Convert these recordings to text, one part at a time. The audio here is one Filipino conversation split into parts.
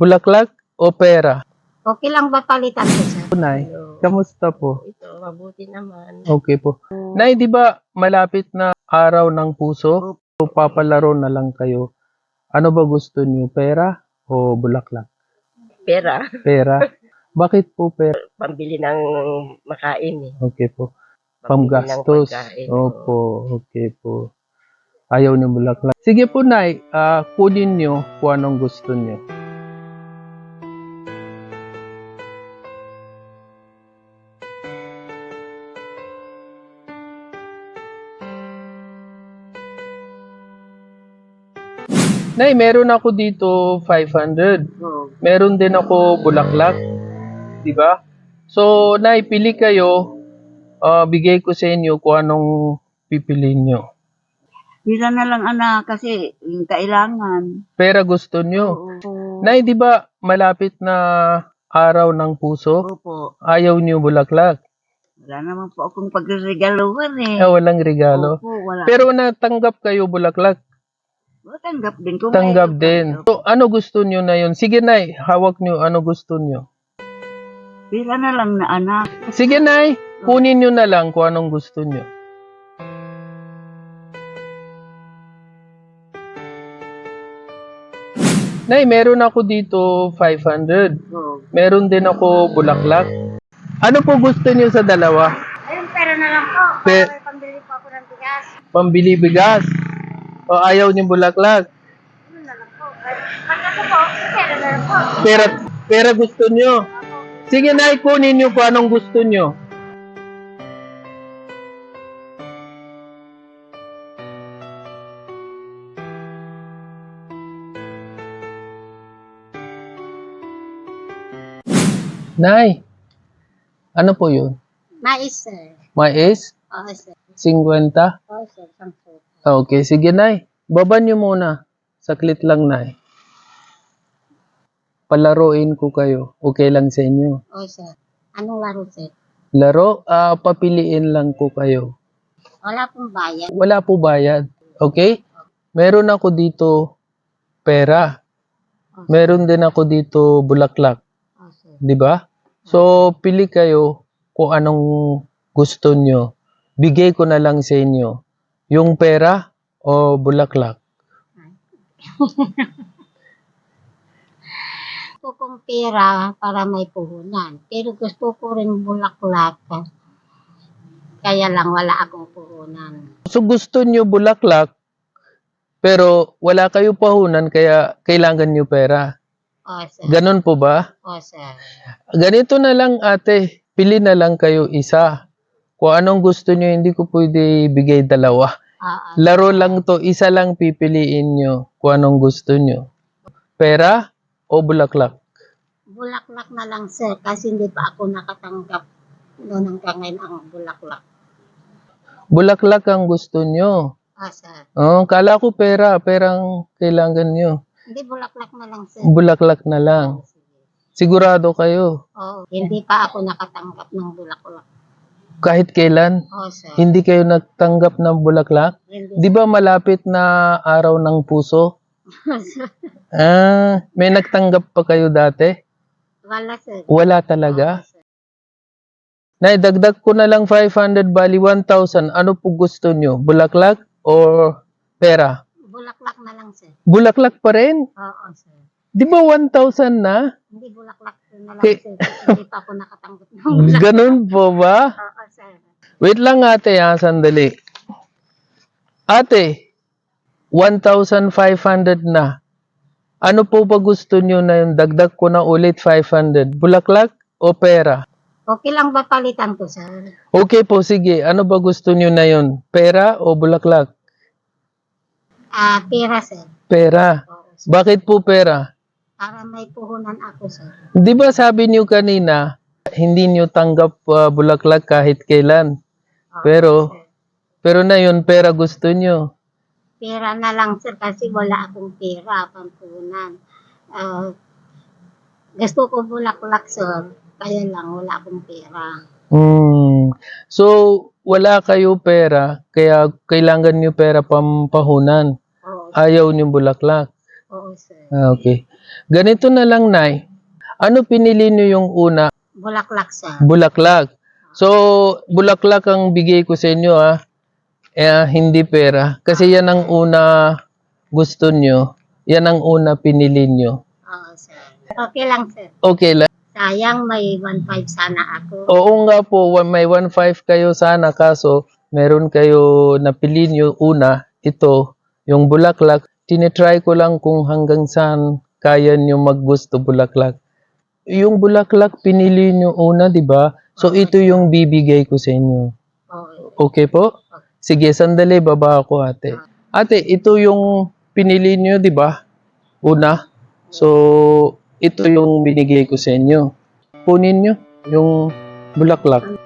Bulaklak o pera? Okay lang ba palitan ko, sir? Nay, kamusta po? Ito, mabuti naman. Okay po. Nay, di ba malapit na araw ng puso? O papalaro na lang kayo. Ano ba gusto niyo? Pera o bulaklak? Pera, Pera. Bakit po pera? pambili ng makain eh. Okay po. Pambili ng Pamgastos. pagkain. Opo, okay po. Ayaw niyo bulaklak. Sige po, Nay. ah, kunin niyo kung anong gusto niyo. Nay, meron ako dito 500. Oo. Meron din ako bulaklak. Di ba? So, Nay, pili kayo. Ah, bigay ko sa inyo kung anong pipiliin nyo. Bila na lang anak kasi yung kailangan. Pera gusto nyo. Opo. Nay, di ba malapit na araw ng puso? Opo. Ayaw nyo bulaklak. Wala naman po akong pagregaluhan eh. Eh, walang regalo. Opo, wala. Pero natanggap kayo bulaklak. Tanggap din ko. Tanggap din. So, ano gusto nyo na yun? Sige, Nay. Hawak nyo. Ano gusto nyo? Bila na lang na anak. Sige, Nay. Kunin nyo na lang kung anong gusto nyo. Nay, meron ako dito 500. Oo. Meron din ako bulaklak. Ano po gusto niyo sa dalawa? Ayun, pera na lang po. Pe- Para may pambili po ako ng bigas. Pambili bigas. O ayaw niyo bulaklak? Ano na lang po. Ay, Pag ako po, pera na lang po. Pera, pera gusto niyo. Sige na, kunin niyo kung anong gusto niyo. Nay, ano po yun? Mais, sir. Mais? Oo, sir. 50? Oo, sir. Sampo. Okay, sige, Nay. Baba niyo muna. Saklit lang, Nay. Palaruin ko kayo. Okay lang sa inyo. Oo, sir. Anong laro, sir? Laro, ah, papiliin lang ko kayo. Wala pong bayan. Wala po bayad. Okay? Meron ako dito pera. Meron din ako dito bulaklak. Oo, sir. Di ba? So, pili kayo kung anong gusto nyo. Bigay ko na lang sa inyo. Yung pera o bulaklak. Gusto kong pera para may puhunan. Pero gusto ko rin bulaklak. Kaya lang wala akong puhunan. So, gusto nyo bulaklak, pero wala kayo pahunan, kaya kailangan nyo pera. Oo, sir. Ganun po ba? Oo, sir. Ganito na lang ate, pili na lang kayo isa. Kung anong gusto nyo, hindi ko pwede bigay dalawa. Oo. Laro lang to, isa lang pipiliin nyo kung anong gusto nyo. Pera o bulaklak? Bulaklak na lang, sir. Kasi hindi pa ako nakatanggap noon hanggang ngayon ang bulaklak. Bulaklak ang gusto nyo. Ah, sir. Oh, kala ko pera, perang kailangan nyo. Hindi, bulaklak na lang, sir. Bulaklak na lang. Sigurado kayo, Oo. Hindi pa ako nakatanggap ng bulaklak. Kahit kailan, Oo, sir. hindi kayo nagtanggap ng bulaklak? Hindi. Di ba malapit na araw ng puso? Ah, may nagtanggap pa kayo dati? Wala, sir. Wala talaga? Oo, sir. Naidagdag ko na lang 500 bali 1,000. Ano po gusto nyo? Bulaklak or pera? Bulaklak na lang, sir. Bulaklak pa rin? Oo, sir. Di ba 1,000 na? Hindi bulaklak na lang, Okay. sir. Hindi pa ako nakatanggap ng bulaklak. Ganun po ba? Oo. Wait lang ate ha, sandali. Ate, 1,500 na. Ano po ba gusto nyo na yung dagdag ko na ulit 500? Bulaklak o pera? Okay lang ba palitan ko, sir? Okay po, sige. Ano ba gusto nyo na yun? Pera o bulaklak? Ah, pera, sir. Pera. Bakit po pera? Para may puhunan ako, sir. Di ba sabi niyo kanina, hindi niyo tanggap uh, bulaklak kahit kailan. Oo, Pero, pero na yun, pera gusto niyo. Pera na lang, sir, kasi wala akong pera, pampunan. Ah, gusto ko bulaklak, sir. Kaya lang, wala akong pera. Hmm. So, wala kayo pera, kaya kailangan niyo pera pampahunan. Oo, Ayaw niyo bulaklak. oo, sir. Ah, okay. Ganito na lang, Nay. Ano pinili niyo yung una? Bulaklak, sir. Bulaklak. So, bulaklak ang bigay ko sa inyo, ha? Eh, hindi pera. Kasi yan ang una gusto nyo. Yan ang una pinili nyo. Oo, sir. Okay lang, sir. Okay lang. Sayang may 1.5 sana ako. Oo nga po, wa- may 1.5 kayo sana kaso meron kayo napili nyo una, ito, yung bulaklak. Tinitry ko lang kung hanggang saan kaya nyo maggusto bulaklak. Yung bulaklak pinili nyo una, di ba? So ito yung bibigay ko sa inyo. Okay po? Sige, sandali, baba ako ate. Ate, ito yung pinili nyo, di ba? Una. So, ito yung binigay ko sa inyo. Kunin nyo yung bulaklak.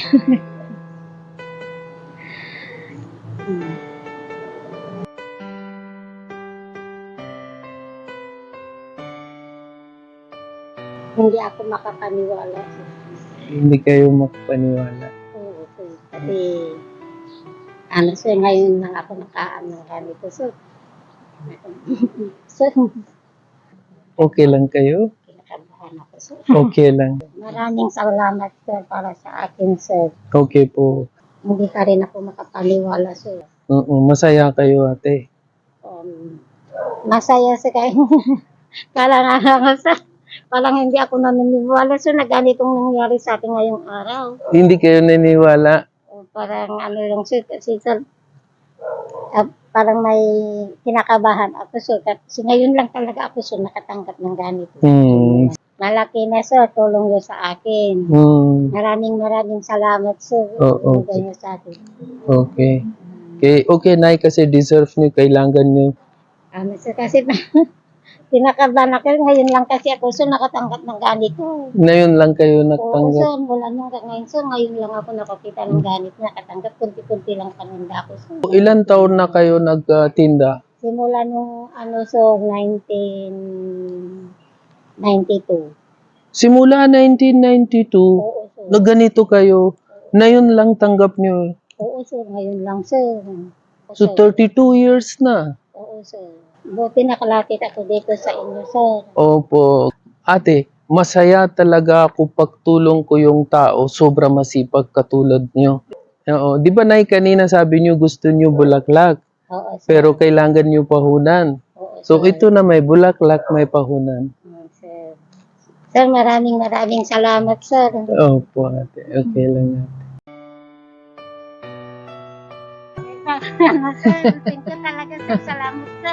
Hmm. Hindi ako makapaniwala. sir. Hindi kayo makapaniwala. Oo, sir. Kasi, ano sir, ngayon lang ako nakaano ganito. So, so, Okay lang kayo? Ako, sir. Okay lang. Maraming salamat, sir, para sa akin, sir. Okay po. Hindi ka rin ako makapaniwala, sir. Oo, masaya kayo ate. Um, masaya sa kayo. Kala nga lang, sir. Parang hindi ako naniniwala, sir, na ganitong nangyari sa akin ngayong araw. Hindi kayo naniniwala. O, parang ano lang, sir, kasi, sir, ah, parang may kinakabahan ako, sir. Kasi ngayon lang talaga ako, sir, nakatanggap ng ganito. Hmm malaki na sir, tulong niyo sa akin. Mm. Maraming maraming salamat sir. Oo. Oh, okay. sa akin. Okay. Okay, okay Nay, kasi deserve niyo, kailangan niyo. Ah, ano sir, kasi pinakaba na ngayon lang kasi ako sir, nakatanggap ng ganito. Ngayon lang kayo nakatanggap? Oo sir, mula nung ngayon sir, ngayon lang ako nakakita ng ganito, nakatanggap, kunti-kunti lang paninda ako sir. Ilan taon na kayo nagtinda? Simula nung ano sir, 19... 92. Simula 1992, Oo, sir. na ganito kayo, na yun lang tanggap nyo. Oo, sir. Ngayon lang, sir. So, sir. 32 years na. Oo, sir. Buti nakalakit ako dito sa inyo, sir. Opo. Ate, masaya talaga ako pagtulong ko yung tao. Sobra masipag katulad nyo. Oo. Di ba, Nay, kanina sabi nyo gusto nyo bulaklak, Oo, sir. pero kailangan nyo pahunan. Oo, So, ito na may bulaklak, may pahunan. Sir, maraming maraming salamat, sir. Opo, ate. Okay lang ate. sir, thank you talaga, sir. Salamat, sir.